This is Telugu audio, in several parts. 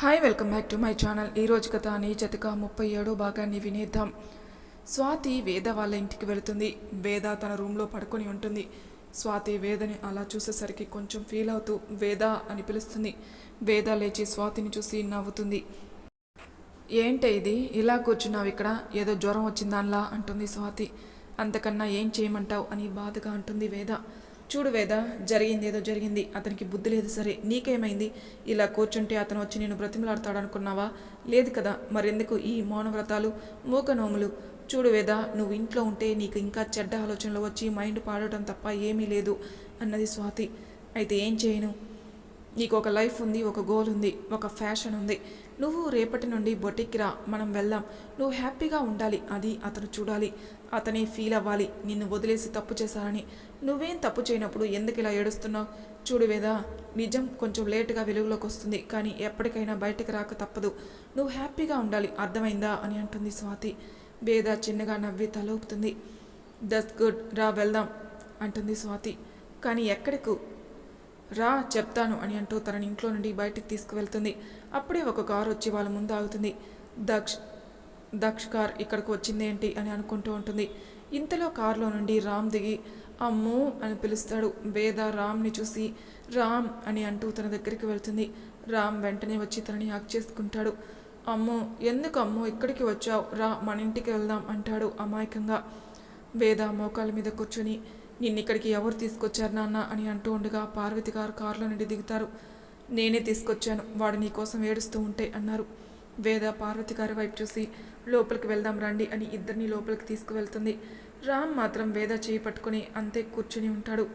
Hi welcome back to my channel ఈ రోజు కథ నీచతిక ముప్పై ఏడో భాగాన్ని వినేద్దాం. స్వాతి వేద వాళ్ళ ఇంటికి వెళుతుంది. వేద తన రూమ్లో పడుకొని ఉంటుంది. స్వాతి వేదని అలా చూసేసరికి కొంచెం ఫీల్ అవుతూ వేద అని పిలుస్తుంది. వేద లేచి స్వాతిని చూసి నవ్వుతుంది. ఏంటే ఇది? ఇలా కూర్చున్నావు ఇక్కడ? ఏదో జ్వరం వచ్చిందాన్లా? అంటుంది స్వాతి. అంతకన్నా ఏం చేయమంటావు? అని బాధగా అంటుంది వేద. చూడు వేద జరిగింది ఏదో జరిగింది అతనికి బుద్ధి లేదు సరే నీకేమైంది? ఇలా కూర్చుంటే అతను వచ్చి నేను బ్రతిమలాడతాడు అనుకున్నావా లేదు కదా మరెందుకు ఈ మౌనవ్రతాలు మూక నోములు చూడు వేద నువ్వు ఇంట్లో ఉంటే నీకు ఇంకా చెడ్డ ఆలోచనలు వచ్చి మైండ్ పాడటం తప్ప ఏమీ లేదు అన్నది స్వాతి. అయితే ఏం చేయను? నీకు ఒక లైఫ్ ఉంది ఒక గోల్ ఉంది ఒక ఫ్యాషన్ ఉంది. నువ్వు రేపటి నుండి బొటిక్కి రా మనం వెళ్దాం. నువ్వు హ్యాపీగా ఉండాలి అది అతను చూడాలి. అతనే ఫీల్ అవ్వాలి నిన్ను వదిలేసి తప్పు చేశారని. నువ్వేం తప్పు చేయనప్పుడు ఎందుకు ఇలా ఏడుస్తున్నావు? చూడు వేదా నిజం కొంచెం లేటుగా వెలుగులోకి వస్తుంది కానీ ఎప్పటికైనా బయటకు రాక తప్పదు. నువ్వు హ్యాపీగా ఉండాలి అర్థమైందా అని అంటుంది స్వాతి. వేద చిన్నగా నవ్వి తలూపుతుంది. దట్స్ గుడ్ రా వెళ్దాం అంటుంది స్వాతి. కానీ ఎక్కడికు? రా చెప్తాను అని అంటూ తనని ఇంట్లో నుండి బయటికి తీసుకువెళ్తుంది. అప్పుడే ఒక కారు వచ్చి వాళ్ళ ముందు ఆగుతుంది. దక్ష్ దక్ష్ కార్ ఇక్కడికి వచ్చిందేంటి అని అనుకుంటూ ఉంటుంది. ఇంతలో కారులో నుండి రామ్ దిగి అమ్మో అని పిలుస్తాడు. వేద రామ్ని చూసి రామ్ అని అంటూ తన దగ్గరికి వెళ్తుంది. రామ్ వెంటనే వచ్చి తనని హక్ చేసుకుంటాడు. అమ్మో ఎందుకు అమ్మో ఇక్కడికి వచ్చావు? రా మన ఇంటికి వెళ్దాం అంటాడు అమాయకంగా. వేద మోకాల మీద కూర్చొని నిన్నిక్కడికి ఎవరు తీసుకొచ్చారు నాన్న అని అంటూ ఉండగా పార్వతి గారు కారులో నుండి దిగుతారు. నేనే తీసుకొచ్చాను. వాడు నీ కోసం ఏడుస్తూ ఉంటే అన్నారు. వేద పార్వతి గారి వైపు చూసి లోపలికి వెళ్దాం రండి అని ఇద్దరిని లోపలికి తీసుకువెళ్తుంది. రామ్ మాత్రం వేద చేయి పట్టుకుని అంతే కూర్చుని ఉంటాడు.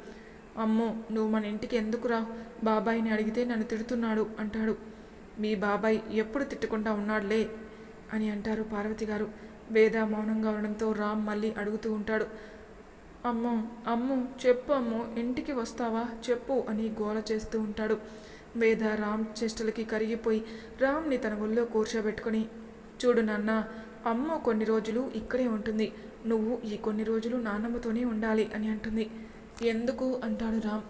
అమ్మో నువ్వు మన ఇంటికి ఎందుకు రా బాబాయిని అడిగితే నన్ను తిడుతున్నాడు అంటాడు. మీ బాబాయ్ ఎప్పుడు తిట్టకుండా ఉన్నాడులే అని అంటారు పార్వతి గారు. వేద మౌనంగా ఉండడంతో రామ్ మళ్ళీ అడుగుతూ ఉంటాడు. అమ్మో అమ్ము చెప్పు అమ్ము ఇంటికి వస్తావా? చెప్పు అని గోల చేస్తూ ఉంటాడు. వేద రామ్ చేష్టలకి కరిగిపోయి రామ్ని తన ఒళ్ళో కూర్చోబెట్టుకొని చూడు నాన్న అమ్మ కొన్ని రోజులు ఇక్కడే ఉంటుంది. నువ్వు ఈ కొన్ని రోజులు నాన్నమ్మతోనే ఉండాలి అని అంటుంది. ఎందుకు? అంటాడు రామ్.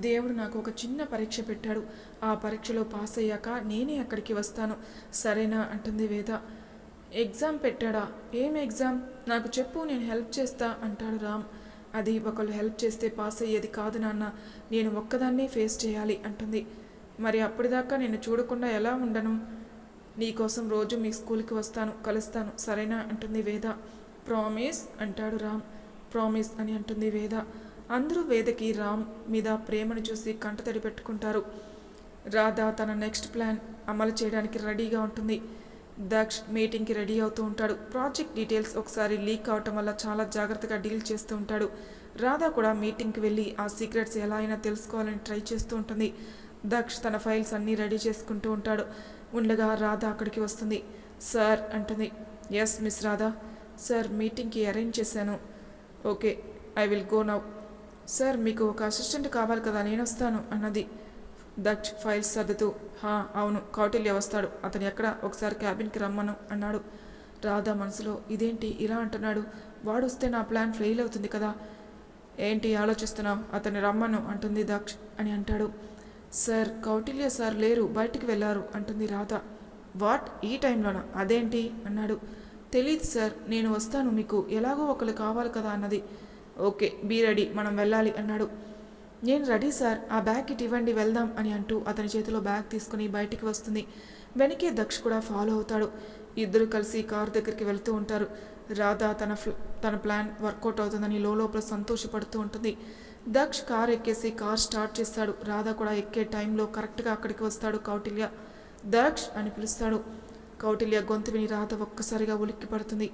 దేవుడు నాకు ఒక చిన్న పరీక్ష పెట్టాడు. ఆ పరీక్షలో పాస్ అయ్యాక నేనే అక్కడికి వస్తాను. సరేనా? అంటుంది వేద. ఎగ్జామ్ పెట్టాడా? ఏం ఎగ్జామ్? నాకు చెప్పు నేను హెల్ప్ చేస్తా అంటాడు రామ్. అది ఒకళ్ళు హెల్ప్ చేస్తే పాస్ అయ్యేది కాదు నాన్న నేను ఒక్కదాన్నే ఫేస్ చేయాలి అంటుంది. మరి అప్పటిదాకా నేను చూడకుండా ఎలా ఉండను? నీకోసం రోజు మీ స్కూల్కి వస్తాను కలుస్తాను సరేనా? అంటుంది వేద. ప్రామిస్ అంటాడు రామ్. ప్రామిస్ అని అంటుంది వేద. అందరూ వేదకి రామ్ మీద ప్రేమను చూసి కంటతడి పెట్టుకుంటారు. రాధా తన నెక్స్ట్ ప్లాన్ అమలు చేయడానికి రెడీగా ఉంటుంది. దక్ష్ మీటింగ్కి రెడీ అవుతూ ఉంటాడు. ప్రాజెక్ట్ డీటెయిల్స్ ఒకసారి లీక్ అవటం వల్ల చాలా జాగ్రత్తగా డీల్ చేస్తూ ఉంటాడు. రాధా కూడా మీటింగ్కి వెళ్ళి ఆ సీక్రెట్స్ ఎలా అయినా తెలుసుకోవాలని ట్రై చేస్తూ ఉంటుంది. దక్ష్ తన ఫైల్స్ అన్నీ రెడీ చేసుకుంటూ ఉంటాడు. ఉండగా రాధా అక్కడికి వస్తుంది. సార్ అంటుంది. Yes miss Radha. సార్ మీటింగ్కి అరేంజ్ చేశాను. Okay I will go now. Sir మీకు ఒక అసిస్టెంట్ కావాలి కదా నేను వస్తాను అన్నది. దక్ష్ ఫైల్స్ సర్దుతూ హా అవును కౌటిల్య వస్తాడు. అతను ఎక్కడ? ఒకసారి క్యాబిన్కి రమ్మను అన్నాడు. రాధా మనసులో ఇదేంటి ఇలా అంటున్నాడు? వాడు వస్తే నా ప్లాన్ ఫెయిల్ అవుతుంది కదా. ఏంటి ఆలోచిస్తున్నావు? అతన్ని రమ్మను అంటుంది దక్ష్ అని అంటాడు. సార్ కౌటిల్య సార్ లేరు. బయటికి వెళ్ళారు అంటుంది రాధ. వాట్? ఈ టైంలోనా? అదేంటి? అన్నాడు. తెలీదు సార్ నేను వస్తాను మీకు. ఎలాగో ఒకరు కావాలి కదా అన్నది. Okay be ready. మనం వెళ్ళాలి అన్నాడు. నేను రెడీ సార్. ఆ బ్యాగ్ ఇటు ఇవ్వండి వెళ్దాం అని అంటూ అతని చేతిలో బ్యాగ్ తీసుకుని బయటికి వస్తుంది. వెనకే దక్ష కూడా ఫాలో అవుతాడు. ఇద్దరు కలిసి కారు దగ్గరికి వెళ్తూ ఉంటారు. రాధా తన ఫ్ల- తన ప్లాన్ వర్కౌట్ అవుతుందని లోపల సంతోషపడుతూ ఉంటుంది. దక్ష్ కార్ ఎక్కేసి కార్ స్టార్ట్ చేస్తాడు. రాధా కూడా ఎక్కే టైంలో కరెక్ట్గా అక్కడికి వస్తాడు కౌటిల్య. దక్ష్ అని పిలుస్తాడు. కౌటిల్య గొంతు విని రాధ ఒక్కసారిగా ఉలిక్కి పడుతుంది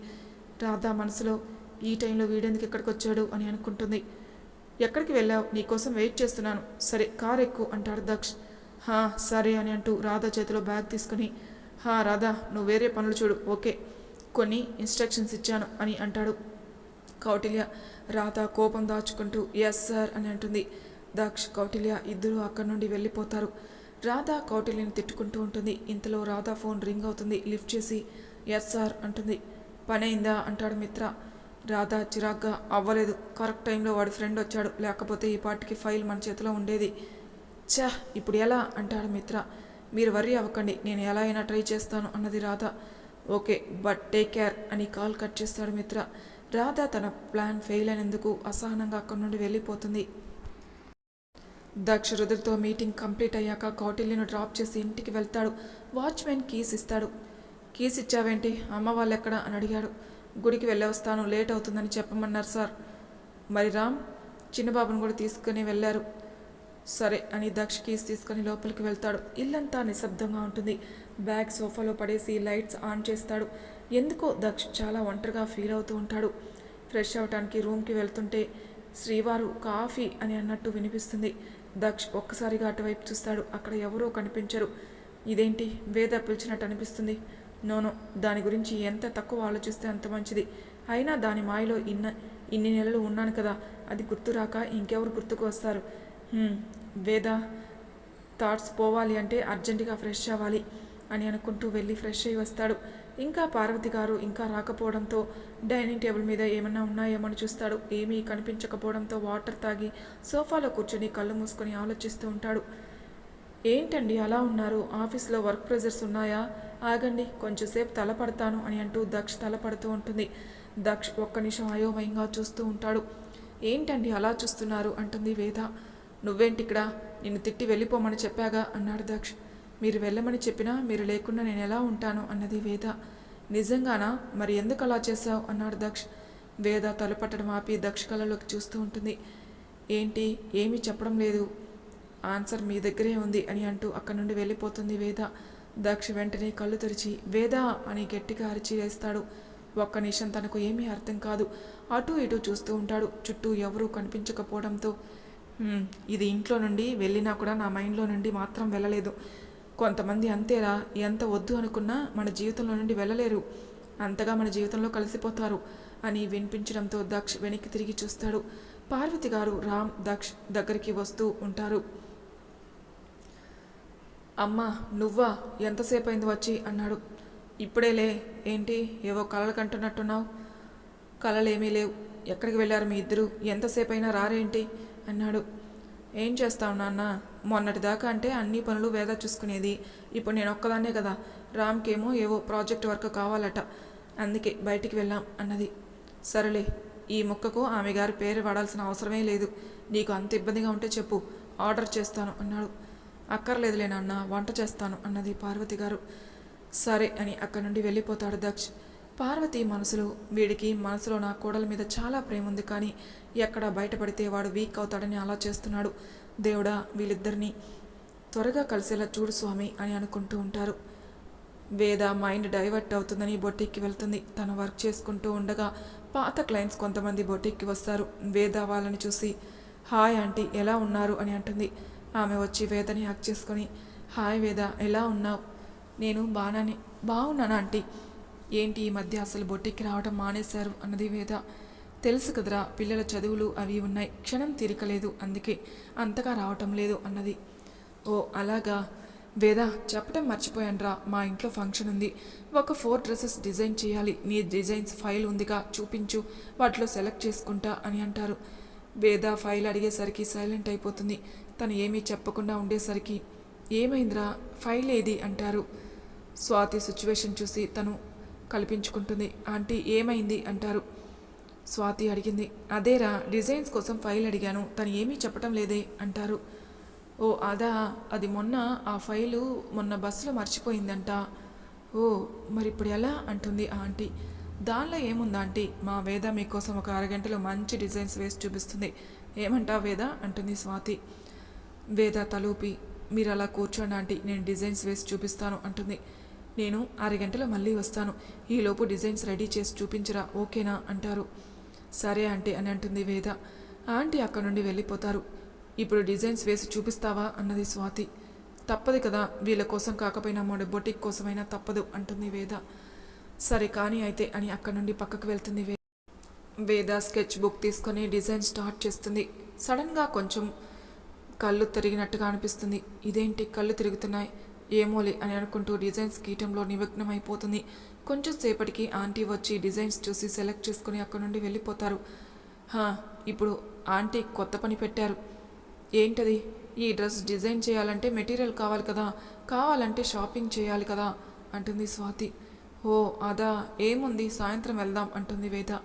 రాధా మనసులో ఈ టైంలో వీడెందుకు ఎక్కడికి వచ్చాడు? అని అనుకుంటుంది. ఎక్కడికి వెళ్ళావు? నీకోసం వెయిట్ చేస్తున్నాను. సరే కార్ ఎక్కు అంటాడు దక్ష్. హా సరే అని అంటూ రాధా చేతిలో బ్యాగ్ తీసుకుని హా రాధా నువ్వు వేరే పనులు చూడు. ఓకే కొన్ని ఇన్స్ట్రక్షన్స్ ఇచ్చాను అని అంటాడు కౌటిల్య. రాధ కోపం దాచుకుంటూ ఎస్ సార్ అని అంటుంది దక్ష్. కౌటిల్య ఇద్దరూ అక్కడి నుండి వెళ్ళిపోతారు. రాధ కౌటిల్యని తిట్టుకుంటూ ఉంటుంది. ఇంతలో రాధా ఫోన్ రింగ్ అవుతుంది. లిఫ్ట్ చేసి ఎస్ సార్ అంటుంది. పనైందా? అంటాడు మిత్ర. రాధా చిరాగ్గా అవ్వలేదు. కరెక్ట్ టైంలో వాడి ఫ్రెండ్ వచ్చాడు. లేకపోతే ఈ పాటికి ఫైల్ మన చేతిలో ఉండేది. ఛా ఇప్పుడు ఎలా? అంటాడు మిత్ర. మీరు వర్రీ అవ్వకండి. నేను ఎలా అయినా ట్రై చేస్తాను అన్నది Radha. Okay but take care అని కాల్ కట్ చేస్తాడు మిత్ర. రాధ తన ప్లాన్ ఫెయిల్ అయినందుకు అసహనంగా అక్కడి నుండి వెళ్ళిపోతుంది. దక్ష రుద్రతో మీటింగ్ కంప్లీట్ అయ్యాక కౌటిల్యను డ్రాప్ చేసి ఇంటికి వెళ్తాడు. వాచ్మెన్ కీస్ ఇస్తాడు. కీస్ ఇచ్చావేంటి? అమ్మ వాళ్ళు ఎక్కడ అని అడిగాడు. గుడికి వెళ్ళి వస్తాను. లేట్ అవుతుందని చెప్పమన్నారు సార్. మరి రామ్ చిన్నబాబును కూడా తీసుకుని వెళ్ళారు. సరే అని దక్ష కీస్ తీసుకొని లోపలికి వెళ్తాడు. ఇల్లంతా నిశ్శబ్దంగా ఉంటుంది. బ్యాగ్ సోఫాలో పడేసి లైట్స్ ఆన్ చేస్తాడు. ఎందుకో దక్ష చాలా ఒంటరిగా ఫీల్ అవుతూ ఉంటాడు. ఫ్రెష్ అవ్వటానికి రూమ్కి వెళ్తుంటే శ్రీవారు కాఫీ అని అన్నట్టు వినిపిస్తుంది. దక్ష్ ఒక్కసారిగా అటువైపు చూస్తాడు. అక్కడ ఎవరో కనిపించరు. ఇదేంటి? వేద పిలిచినట్టు అనిపిస్తుంది. నోనో దాని గురించి ఎంత తక్కువ ఆలోచిస్తే అంత మంచిది. అయినా దాని మాయలో ఇన్న ఇన్ని నెలలు ఉన్నాను కదా అది గుర్తురాక ఇంకెవరు గుర్తుకు వస్తారు? వేద థాట్స్ పోవాలి అంటే అర్జెంటుగా ఫ్రెష్ అవ్వాలి అని అనుకుంటూ వెళ్ళి ఫ్రెష్ అయ్యి వస్తాడు. ఇంకా పార్వతి గారు ఇంకా రాకపోవడంతో డైనింగ్ టేబుల్ మీద ఏమన్నా ఉన్నాయేమని చూస్తాడు. ఏమీ కనిపించకపోవడంతో వాటర్ తాగి సోఫాలో కూర్చొని కళ్ళు మూసుకొని ఆలోచిస్తూ ఉంటాడు. ఏంటండి అలా ఉన్నారు? ఆఫీస్లో వర్క్ ప్రెజర్స్ ఉన్నాయా? ఆగండి కొంచెంసేపు తలపడతాను అని అంటూ దక్ష తలపడుతూ ఉంటుంది. దక్ష ఒక్క నిమిషం అయోమయంగా చూస్తూ ఉంటాడు. ఏంటండి అలా చూస్తున్నారు? అంటుంది వేద. నువ్వేంటి ఇక్కడ నిన్ను తిట్టి వెళ్ళిపోమని చెప్పాగా అన్నాడు దక్ష. మీరు వెళ్ళమని చెప్పినా మీరు లేకుండా నేను ఎలా ఉంటాను? అన్నది వేద. నిజంగానా? మరి ఎందుకు అలా చేశావు? అన్నాడు దక్ష్. వేద తలపట్టడం ఆపి దక్ష కళలోకి చూస్తూ ఉంటుంది. ఏంటి? ఏమీ చెప్పడం లేదు. ఆన్సర్ మీ దగ్గరే ఉంది అని అంటూ అక్కడి నుండి వెళ్ళిపోతుంది వేద. దక్ష వెంటనే కళ్ళు తెరిచి వేదా అని గట్టిగా అరిచి వేస్తాడు. ఒక్క నిమిషం తనకు ఏమీ అర్థం కాదు. అటు ఇటు చూస్తూ ఉంటాడు. చుట్టూ ఎవరూ కనిపించకపోవడంతో ఇది ఇంట్లో నుండి వెళ్ళినా కూడా నా మైండ్లో నుండి మాత్రం వెళ్ళలేదు. కొంతమంది అంతేరా ఎంత వద్దు అనుకున్నా మన జీవితంలో నుండి వెళ్ళలేరు. అంతగా మన జీవితంలో కలిసిపోతారు అని వినిపించడంతో దక్ష్ వెనక్కి తిరిగి చూస్తాడు. పార్వతి గారు రామ్ దక్ష్ దగ్గరికి వస్తూ ఉంటారు. అమ్మా నువ్వా? ఎంతసేపు అయింది వచ్చి? అన్నాడు. ఇప్పుడేలే ఏంటి? ఏవో కలలు కంటున్నట్టున్నావు. కలలేమీ లేవు. ఎక్కడికి వెళ్ళారు మీ ఇద్దరు? ఎంతసేపు అయినా రారేంటి? అన్నాడు. ఏం చేస్తావు నాన్న? మొన్నటి దాకా అంటే అన్ని పనులు వేద చూసుకునేది. ఇప్పుడు నేను ఒక్కదాన్నే కదా. రామ్కేమో ఏవో ప్రాజెక్ట్ వర్క్ కావాలట. అందుకే బయటికి వెళ్ళాం అన్నది. సరేలే ఈ ముక్కకు ఆమె గారి పేరు వాడాల్సిన అవసరమే లేదు. నీకు అంత ఇబ్బందిగా ఉంటే చెప్పు. ఆర్డర్ చేస్తాను అన్నాడు. అక్కర్లేదులే నాన్న వంట చేస్తాను అన్నది పార్వతి గారు. సరే అని అక్కడి నుండి వెళ్ళిపోతాడు దక్ష్. పార్వతి మనసులో వీడికి మనసులో నా కోడల మీద చాలా ప్రేమ ఉంది కానీ ఎక్కడ బయటపడితే వాడు వీక్ అవుతాడని అలా చేస్తున్నాడు దేవుడా వీళ్ళిద్దరినీ. త్వరగా కలిసేలా చూడు స్వామి అని అనుకుంటూ ఉంటారు. వేద మైండ్ డైవర్ట్ అవుతుందని బొటిక్కి వెళ్తుంది. తను వర్క్ చేసుకుంటూ ఉండగా పాత క్లయింట్స్ కొంతమంది బొటిక్కి వస్తారు. వేద వాళ్ళని చూసి హాయ్ ఆంటీ ఎలా ఉన్నారు? అని అంటుంది. ఆమె వచ్చి వేదని హక్ చేసుకొని హాయ్ వేద ఎలా ఉన్నావు? నేను బాగానే బాగున్నాను ఆంటీ? ఏంటి ఈ మధ్య అసలు బొట్టికి రావడం మానేశారు? అన్నది వేద. తెలుసు కదరా పిల్లల చదువులు అవి ఉన్నాయి. క్షణం తీరికలేదు అందుకే అంతగా రావటం లేదు అన్నది. ఓ అలాగా. వేద చెప్పడం మర్చిపోయానురా. మా ఇంట్లో ఫంక్షన్ ఉంది. ఒక ఫోర్ డ్రెస్సెస్ డిజైన్ చేయాలి. నీ డిజైన్స్ ఫైల్ ఉందిగా చూపించు. వాటిలో సెలెక్ట్ చేసుకుంటా అని అంటారు. వేద ఫైల్ అడిగేసరికి సైలెంట్ అయిపోతుంది. తను ఏమీ చెప్పకుండా ఉండేసరికి ఏమైందిరా? ఫైల్ ఏది? అంటారు. స్వాతి సిచ్యువేషన్ చూసి తను కల్పించుకుంటుంది. ఆంటీ ఏమైంది? అంటారు. స్వాతి అడిగింది. అదేరా డిజైన్స్ కోసం ఫైల్ అడిగాను. తను ఏమీ చెప్పటం లేదే? అంటారు. ఓ అదా అది మొన్న ఆ ఫైలు మొన్న బస్సులో మర్చిపోయిందంట. ఓ మరి ఇప్పుడు ఎలా? అంటుంది ఆ ఆంటీ. దానిలో ఏముందా ఆంటీ? మా వేద మీకోసం ఒక అరగంటలో మంచి డిజైన్స్ వేసి చూపిస్తుంది. ఏమంటా వేద? అంటుంది స్వాతి. వేద తలూపి మీరు అలా కూర్చోండి ఆంటీ నేను డిజైన్స్ వేసి చూపిస్తాను అంటుంది. నేను అరగంటలో మళ్ళీ వస్తాను. ఈలోపు డిజైన్స్ రెడీ చేసి చూపించరా ఓకేనా? అంటారు. సరే ఆంటీ అని అంటుంది వేద. ఆంటీ అక్కడ నుండి వెళ్ళిపోతారు. ఇప్పుడు డిజైన్స్ వేసి చూపిస్తావా? అన్నది స్వాతి. తప్పదు కదా వీళ్ళ కోసం కాకపోయినా మన బొటిక్ కోసమైనా తప్పదు అంటుంది వేద. సరే కానీ అయితే అని అక్కడ నుండి పక్కకు వెళ్తుంది వేద వేద స్కెచ్ బుక్ తీసుకొని డిజైన్ స్టార్ట్ చేస్తుంది. సడన్గా కొంచెం కళ్ళు తిరిగినట్టుగా అనిపిస్తుంది. ఇదేంటి కళ్ళు తిరుగుతున్నాయి? ఏమోలే అని అనుకుంటూ డిజైన్స్ గీయటంలో నిమగ్నమైపోతుంది. కొంచెం సేపటికి ఆంటీ వచ్చి డిజైన్స్ చూసి సెలెక్ట్ చేసుకుని అక్కడ నుండి వెళ్ళిపోతారు. హా ఇప్పుడు ఆంటీ కొత్త పని పెట్టారు. ఏంటది? ఈ డ్రెస్ డిజైన్ చేయాలంటే మెటీరియల్ కావాలి కదా? కావాలంటే షాపింగ్ చేయాలి కదా? అంటుంది స్వాతి. ఓ అదా ఏముంది? సాయంత్రం వెళ్దాం అంటుంది వేద.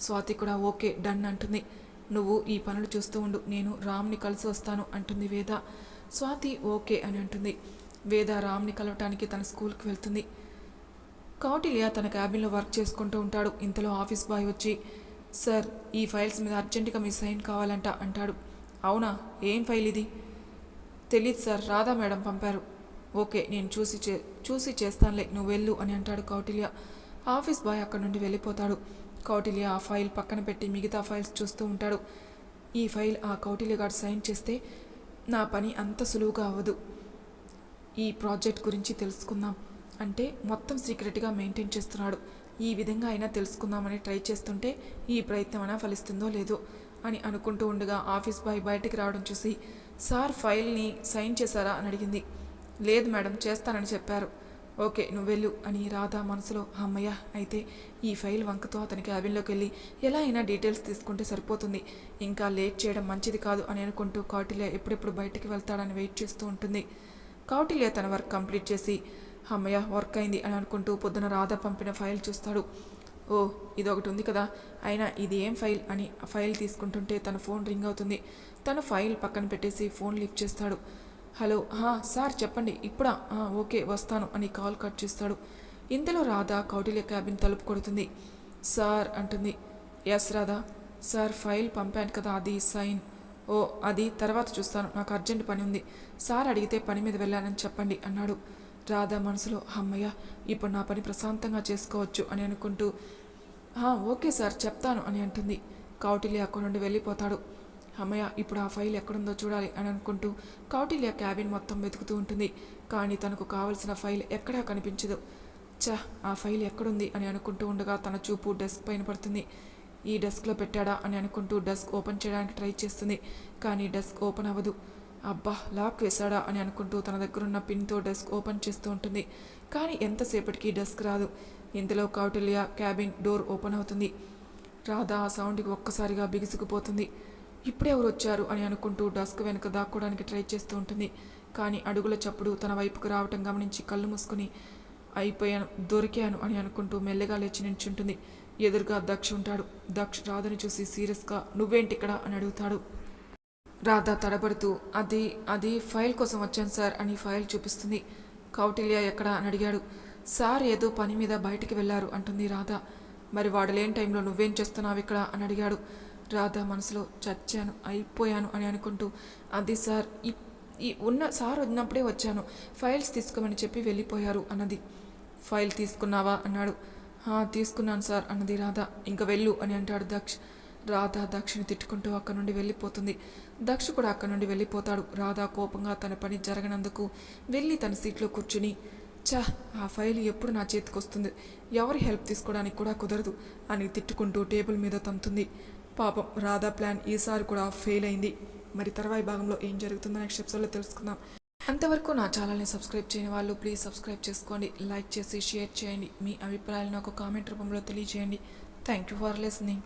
స్వాతి కూడా ఓకే డన్ అంటుంది. నువ్వు ఈ పనులు చూస్తూ ఉండు నేను రామ్ని కలిసి వస్తాను అంటుంది వేద. స్వాతి ఓకే అని అంటుంది. వేద రామ్ని కలవటానికి తన స్కూల్కి వెళ్తుంది. కౌటిల్య తన క్యాబిన్లో వర్క్ చేసుకుంటూ ఉంటాడు. ఇంతలో ఆఫీస్ బాయ్ వచ్చి సార్ ఈ ఫైల్స్ మీద అర్జెంటుగా మీ సైన్ కావాలంట అంటాడు. అవునా? ఏం ఫైల్ ఇది? తెలీదు సార్ రాధా మేడం పంపారు. ఓకే నేను చూసి చే చూసి చేస్తానులే నువ్వు వెళ్ళు అని అంటాడు కౌటిల్య. ఆఫీస్ బాయ్ అక్కడ నుండి వెళ్ళిపోతాడు. కౌటిల్య ఆ ఫైల్ పక్కన పెట్టి మిగతా ఫైల్స్ చూస్తూ ఉంటాడు. ఈ ఫైల్ ఆ కౌటిల్య గారు సైన్ చేస్తే నా పని అంత సులువుగా అవ్వదు. ఈ ప్రాజెక్ట్ గురించి తెలుసుకుందాం. అంటే మొత్తం సీక్రెట్గా మెయింటైన్ చేస్తున్నాడు. ఈ విధంగా అయినా తెలుసుకుందామని ట్రై చేస్తుంటే ఈ ప్రయత్నం అయినా ఫలిస్తుందో లేదో అని అనుకుంటూ ఉండగా ఆఫీస్ బాయ్ బయటికి రావడం చూసి సార్ ఫైల్ని సైన్ చేశారా? అని అడిగింది. లేదు మేడం చేస్తానని చెప్పారు. ఓకే నువ్వు వెళ్ళు అని రాధా మనసులో అమ్మయ్య అయితే ఈ ఫైల్ వంకతో అతనికి క్యాబిన్లోకి వెళ్ళి ఎలా అయినా డీటెయిల్స్ తీసుకుంటే సరిపోతుంది. ఇంకా లేట్ చేయడం మంచిది కాదు అని అనుకుంటూ కౌటిల్య ఎప్పుడెప్పుడు బయటికి వెళ్తాడని వెయిట్ చేస్తూ ఉంటుంది. కౌటిల్య తన వర్క్ కంప్లీట్ చేసి అమ్మయ్య వర్క్ అయింది అని అనుకుంటూ పొద్దున రాధ పంపిన ఫైల్ చూస్తాడు. ఓ ఇది ఒకటి ఉంది కదా అయినా ఇది ఏం ఫైల్ అని ఆ ఫైల్ తీసుకుంటుంటే తన ఫోన్ రింగ్ అవుతుంది. తను ఫైల్ పక్కన పెట్టేసి ఫోన్ లిఫ్ట్ చేస్తాడు. హలో సార్ చెప్పండి ఇప్పుడా? ఓకే వస్తాను అని కాల్ కట్ చేస్తాడు. ఇంతలో రాధ కౌటిల్య క్యాబిన్ తలుపు కొడుతుంది. సార్ అంటుంది. ఎస్ రాధా. సార్ ఫైల్ పంపాను కదా అది సైన్. ఓ అది తర్వాత చూస్తాను నాకు అర్జెంట్ పని ఉంది. సార్ అడిగితే పని మీద వెళ్ళానని చెప్పండి అన్నాడు. రాధా మనసులో అమ్మయ్య ఇప్పుడు నా పని ప్రశాంతంగా చేసుకోవచ్చు అని అనుకుంటూ ఓకే సార్ చెప్తాను అని అంటుంది. కౌటిల్య అక్కడి నుండి వెళ్ళిపోతాడు. అమ్మయ్య ఇప్పుడు ఆ ఫైల్ ఎక్కడుందో చూడాలి అని అనుకుంటూ కౌటిల్య క్యాబిన్ మొత్తం వెతుకుతూ ఉంటుంది. కానీ తనకు కావలసిన ఫైల్ ఎక్కడా కనిపించదు. చ ఆ ఫైల్ ఎక్కడుంది అని అనుకుంటూ ఉండగా తన చూపు డెస్క్ పైన పడుతుంది. ఈ డెస్క్లో పెట్టాడా అని అనుకుంటూ డెస్క్ ఓపెన్ చేయడానికి ట్రై చేస్తుంది. కానీ డెస్క్ ఓపెన్ అవ్వదు. అబ్బా లాక్ వేశాడా అని అనుకుంటూ తన దగ్గరున్న పిన్తో డెస్క్ ఓపెన్ చేస్తూ ఉంటుంది. కానీ ఎంతసేపటికి డెస్క్ రాదు. ఇంతలో కౌటిల్య క్యాబిన్ డోర్ ఓపెన్ అవుతుంది. రాధా ఆ సౌండ్కి ఒక్కసారిగా బిగుసుకుపోతుంది. ఇప్పుడే ఎవరు వచ్చారు అని అనుకుంటూ డస్క్ వెనుక దాక్కోవడానికి ట్రై చేస్తూ ఉంటుంది. కానీ అడుగుల చప్పుడు తన వైపుకు రావటం గమనించి కళ్ళు మూసుకుని అయిపోయాను దొరికాను అని అనుకుంటూ మెల్లగా లేచి నించుంటుంది ఎదురుగా దక్ష ఉంటాడు. దక్ష రాధని చూసి సీరియస్గా నువ్వేంటి ఇక్కడ? అని అడుగుతాడు. రాధ తడబడుతూ అది అది ఫైల్ కోసం వచ్చాను సార్ అని ఫైల్ చూపిస్తుంది. కౌటిల్య ఎక్కడ? అని అడిగాడు. సార్ ఏదో పని మీద బయటికి వెళ్ళారు అంటుంది రాధ. మరి వాడు లేని టైంలో నువ్వేం చేస్తున్నావు ఇక్కడ? అని అడిగాడు. రాధ మనసులో చచ్చాను అయిపోయాను అని అనుకుంటూ అది సార్ ఈ- ఈ ఉన్న సార్ ఉన్నప్పుడే వచ్చాను. ఫైల్స్ తీసుకోమని చెప్పి వెళ్ళిపోయారు అన్నది. ఫైల్ తీసుకున్నావా? అన్నాడు. తీసుకున్నాను సార్ అన్నది రాధ. ఇంకా వెళ్ళు అని అంటాడు దక్ష్. రాధ దక్షిని తిట్టుకుంటూ అక్కడి నుండి వెళ్ళిపోతుంది. దక్ష కూడా అక్కడి నుండి వెళ్ళిపోతాడు. రాధ కోపంగా తన పని జరగనందుకు వెళ్ళి తన సీట్లో కూర్చుని చా ఆ ఫైల్ ఎప్పుడు నా చేతికి వస్తుంది ఎవరి హెల్ప్ తీసుకోవడానికి కూడా కుదరదు అని తిట్టుకుంటూ టేబుల్ మీద తంతుంది. పాపం రాధా ప్లాన్ ఈసారి కూడా ఫెయిల్ అయింది. మరి తర్వాయి భాగంలో ఏం జరుగుతుందో నెక్స్ట్ ఎపిసోడ్లో తెలుసుకుందాం. అంతవరకు నా ఛానల్ని సబ్స్క్రైబ్ చేయని వాళ్ళు ప్లీజ్ సబ్స్క్రైబ్ చేసుకోండి. లైక్ చేసి షేర్ చేయండి. మీ అభిప్రాయాలను ఒక కామెంట్ రూపంలో తెలియజేయండి. Thank you for listening